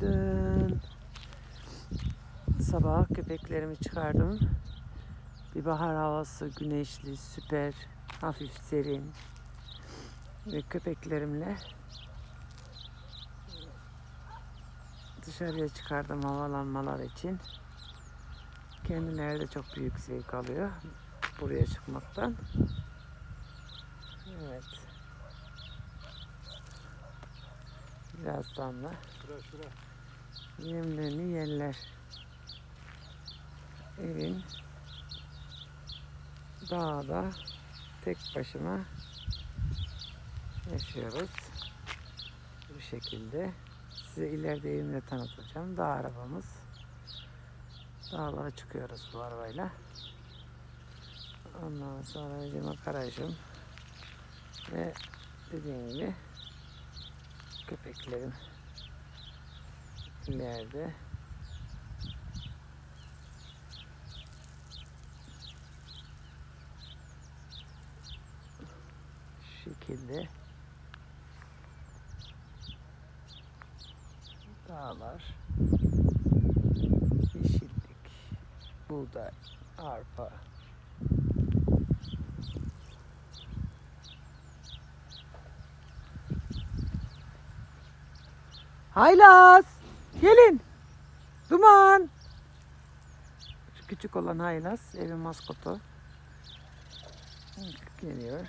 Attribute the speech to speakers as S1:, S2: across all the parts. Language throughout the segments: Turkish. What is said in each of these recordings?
S1: Günaydın. Sabah köpeklerimi çıkardım. Bir bahar havası, güneşli, süper, hafif serin. Ve köpeklerimle dışarıya çıkardım havalanmalar için. Kendileri de çok büyük zevk alıyor buraya çıkmaktan. Evet. Birazdan da
S2: Şura şura.
S1: yemlerini yerler. Evin dağda tek başıma yaşıyoruz. Bu şekilde. Size ileride evimi de tanıtacağım. Dağ arabamız. Dağlara çıkıyoruz bu arabayla. Ondan sonra Cema garajım. Ve dediğim gibi köpeklerim ileride şu şekilde. Dağlar. Yeşillik. Buğday arpa Haylaz gelin. Duman. Şu küçük olan Haylaz evin maskotu. Geliyor.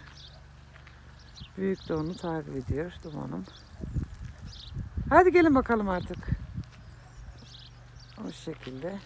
S1: Büyük de onu takip ediyor dumanım. Hadi gelin bakalım artık. O şekilde